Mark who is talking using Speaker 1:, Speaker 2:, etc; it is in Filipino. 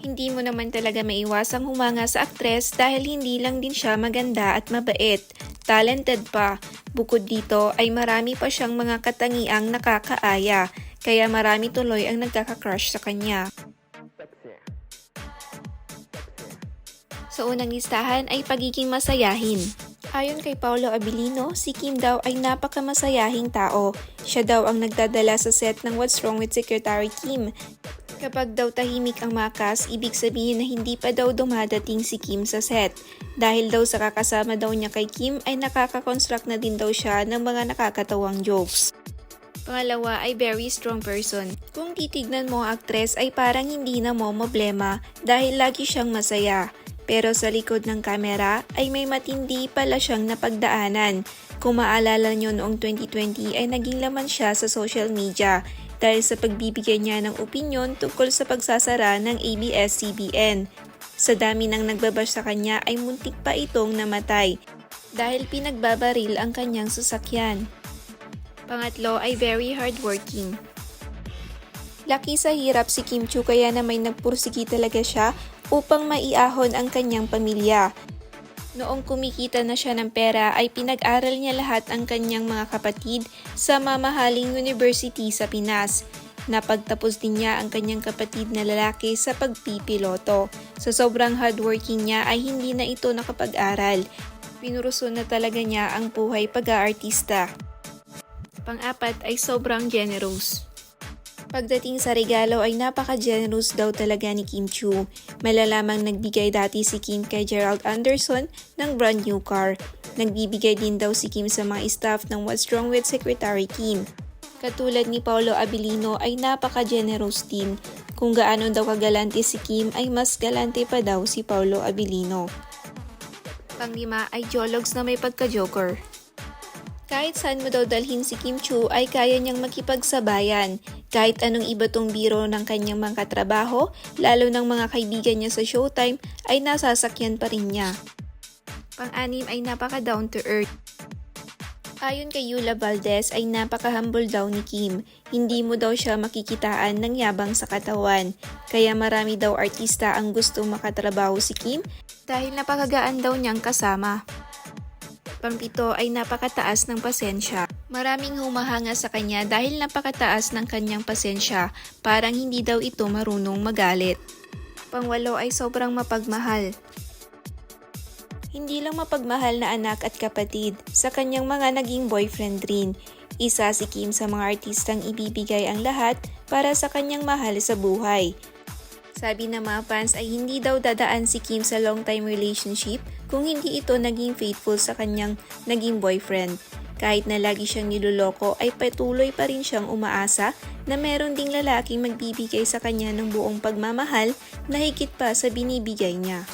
Speaker 1: Hindi mo naman talaga maiwasang humanga sa aktres dahil hindi lang din siya maganda at mabait. Talented pa. Bukod dito ay marami pa siyang mga katangiang nakakaaya. Kaya marami tuloy ang nagkaka-crush sa kanya. Sa unang listahan ay pagiging masayahin. Ayon kay Paolo Abilino, si Kim daw ay napakamasayahing tao. Siya daw ang nagdadala sa set ng What's Wrong with Secretary Kim. Kapag daw tahimik ang makas, ibig sabihin na hindi pa daw dumadating si Kim sa set. Dahil daw sa kakasama daw niya kay Kim ay nakaka-construct na din daw siya ng mga nakakatawang jokes. Pangalawa ay very strong person. Kung titignan mo ang aktres ay parang hindi na mo problema dahil lagi siyang masaya. Pero sa likod ng kamera ay may matindi pala siyang napagdaanan. Kung maalala nyo noong 2020 ay naging laman siya sa social media dahil sa pagbibigay niya ng opinyon tungkol sa pagsasara ng ABS-CBN. Sa dami ng nagbabash sa kanya ay muntik pa itong namatay dahil pinagbabaril ang kanyang sasakyan. Pangatlo ay very hardworking. Laki sa hirap si Kim Chu kaya na may nagpursigi talaga siya upang maiahon ang kanyang pamilya. Noong kumikita na siya ng pera ay pinag-aral niya lahat ang kanyang mga kapatid sa mamahaling university sa Pinas. Napagtapos din niya ang kanyang kapatid na lalaki sa pagpipiloto. Sa sobrang hardworking niya ay hindi na ito nakapag-aral. Pinuruso na talaga niya ang buhay pag-aartista. Pang-apat ay sobrang generous. Pagdating sa regalo ay napaka-generous daw talaga ni Kim Chu. Malalamang nagbigay dati si Kim kay Gerald Anderson ng brand new car. Nagbibigay din daw si Kim sa mga staff ng What's Wrong with Secretary Kim. Katulad ni Paolo Abilino ay napaka-generous din. Kung gaano daw kagalante si Kim ay mas galante pa daw si Paolo Abilino. Panglima ay jologs na may pagka-joker. Kahit saan mo daw dalhin si Kim Chu ay kaya niyang makipagsabayan. Kahit anong iba tong biro ng kanyang mga katrabaho, lalo ng mga kaibigan niya sa showtime, ay nasasakyan pa rin niya. Pang-anim ay napaka down to earth. Ayon kay Yula Valdez ay napaka-humble daw ni Kim. Hindi mo daw siya makikitaan ng yabang sa katawan. Kaya marami daw artista ang gustong makatrabaho si Kim dahil napakagaan daw niyang kasama. Pangpito ay napakataas ng pasensya. Maraming humahanga sa kanya dahil napakataas ng kanyang pasensya, parang hindi daw ito marunong magalit. Pangwalo ay sobrang mapagmahal. Hindi lang mapagmahal na anak at kapatid, sa kanyang mga naging boyfriend rin. Isa si Kim sa mga artistang ibibigay ang lahat para sa kanyang mahal sa buhay. Sabi ng mga fans ay hindi daw dadaan si Kim sa long-time relationship kung hindi ito naging faithful sa kanyang naging boyfriend. Kahit na lagi siyang niloloko ay patuloy pa rin siyang umaasa na meron ding lalaking magbibigay sa kanya ng buong pagmamahal na higit pa sa binibigay niya.